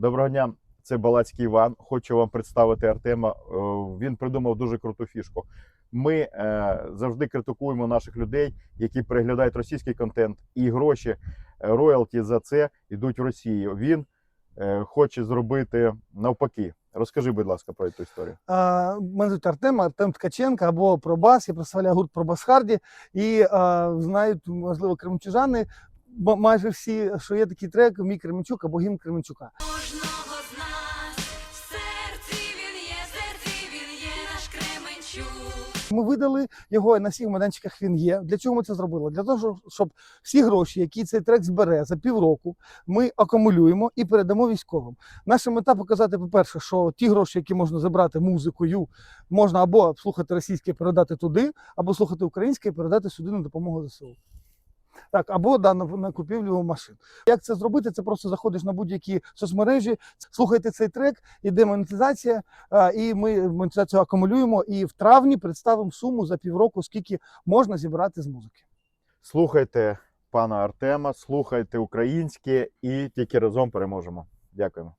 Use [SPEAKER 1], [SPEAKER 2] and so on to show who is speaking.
[SPEAKER 1] Доброго дня, це Балацький Іван. Хочу вам представити Артема. Е, Він придумав дуже круту фішку. Ми е, завжди критикуємо наших людей, які переглядають російський контент, і гроші е, роялті за це йдуть в Росію. Він хоче зробити навпаки. Розкажи, будь ласка, про цю історію.
[SPEAKER 2] А, Мене звуть Артем, Артем Ткаченко або Пробас. Я представляю гурт Пробас Харді. І а, знають, можливо, кременчужани, м- майже всі, що є такий трек Мій Кременчук або гімн Кременчука.
[SPEAKER 3] Кожного з нас в серці він є, в серці він є наш Кременчук.
[SPEAKER 2] Ми видали його і на всіх майданчиках. Він є. Для чого ми це зробили? Для того, щоб- щоб всі гроші, які цей трек збере за півроку, ми акумулюємо і передамо військовим. Наша мета показати, по-перше, що ті гроші, які можна забрати музикою, можна або слухати російське, передати туди, або слухати українське і передати сюди на допомогу ЗСУ. Так, або да, на, на купівлю машин. Як це зробити? Це просто заходиш на будь-які соцмережі, слухайте цей трек, іде монетизація, а, і ми монетизацію акумулюємо. І в травні представимо суму за півроку, скільки можна зібрати з музики.
[SPEAKER 1] Слухайте пана Артема, слухайте українське і тільки разом переможемо. Дякуємо.